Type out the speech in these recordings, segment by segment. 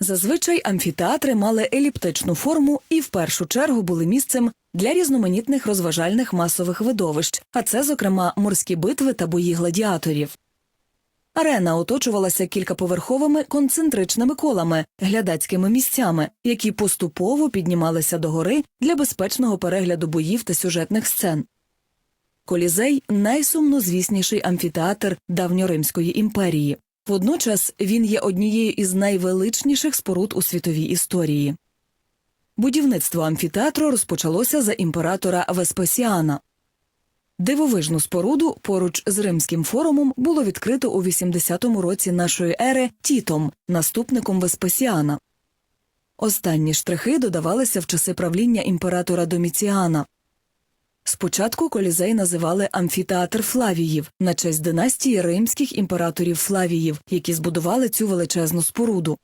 Зазвичай амфітеатри мали еліптичну форму і в першу чергу були місцем для різноманітних розважальних масових видовищ, а це, зокрема, морські битви та бої гладіаторів. Арена оточувалася кількаповерховими концентричними колами, глядацькими місцями, які поступово піднімалися догори для безпечного перегляду боїв та сюжетних сцен. Колізей найсумнозвісніший амфітеатр давньоримської імперії. Водночас він є однією із найвеличніших споруд у світовій історії. Будівництво амфітеатру розпочалося за імператора Веспасіана. Дивовижну споруду поруч з римським форумом було відкрито у 80-му році нашої ери Тітом, наступником Веспасіана. Останні штрихи додавалися в часи правління імператора Доміціана. Спочатку колізей називали амфітеатр Флавіїв на честь династії римських імператорів Флавіїв, які збудували цю величезну споруду.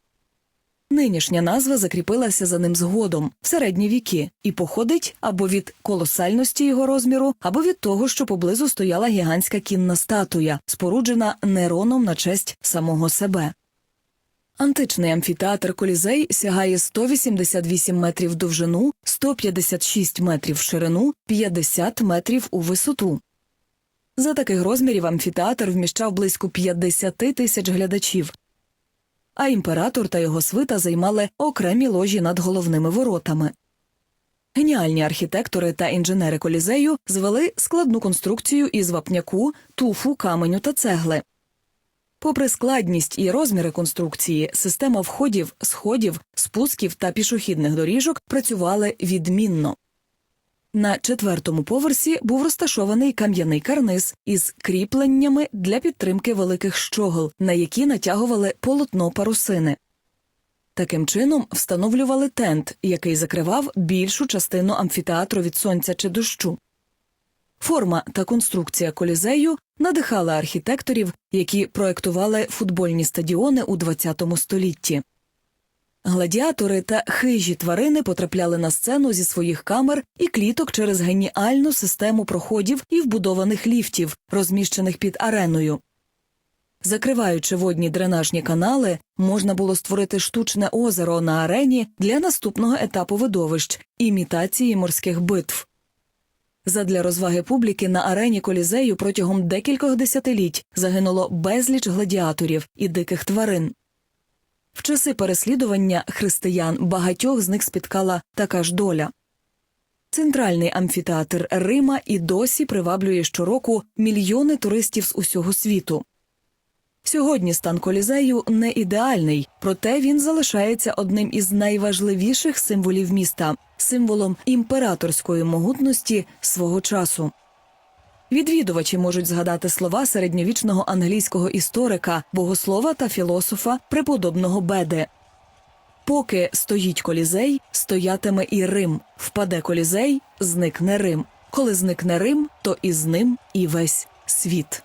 Нинішня назва закріпилася за ним згодом в середні віки і походить або від колосальності його розміру, або від того, що поблизу стояла гігантська кінна статуя, споруджена Нероном на честь самого себе. Античний амфітеатр Колізей сягає 188 метрів довжину, 156 метрів в ширину, 50 метрів у висоту. За таких розмірів амфітеатр вміщав близько 50 тисяч глядачів. А імператор та його свита займали окремі ложі над головними воротами. Геніальні архітектори та інженери колізею звели складну конструкцію із вапняку, туфу, каменю та цегли. Попри складність і розміри конструкції, система входів, сходів, спусків та пішохідних доріжок працювали відмінно. На четвертому поверсі був розташований кам'яний карниз із кріпленнями для підтримки великих щогл, на які натягували полотно парусини. Таким чином встановлювали тент, який закривав більшу частину амфітеатру від сонця чи дощу. Форма та конструкція колізею надихала архітекторів, які проектували футбольні стадіони у ХХ столітті. Гладіатори та хижі тварини потрапляли на сцену зі своїх камер і кліток через геніальну систему проходів і вбудованих ліфтів, розміщених під ареною. Закриваючи водні дренажні канали, можна було створити штучне озеро на арені для наступного етапу видовищ імітації морських битв. Задля розваги публіки на арені колізею протягом декількох десятиліть загинуло безліч гладіаторів і диких тварин. В часи переслідування християн багатьох з них спіткала така ж доля. Центральний амфітеатр Рима і досі приваблює щороку мільйони туристів з усього світу. Сьогодні стан колізею не ідеальний, проте він залишається одним із найважливіших символів міста, символом імператорської могутності свого часу. Відвідувачі можуть згадати слова середньовічного англійського історика, богослова та філософа преподобного Беде. Поки стоїть колізей, стоятиме і Рим. Впаде колізей, зникне Рим. Коли зникне Рим, то і з ним і весь світ.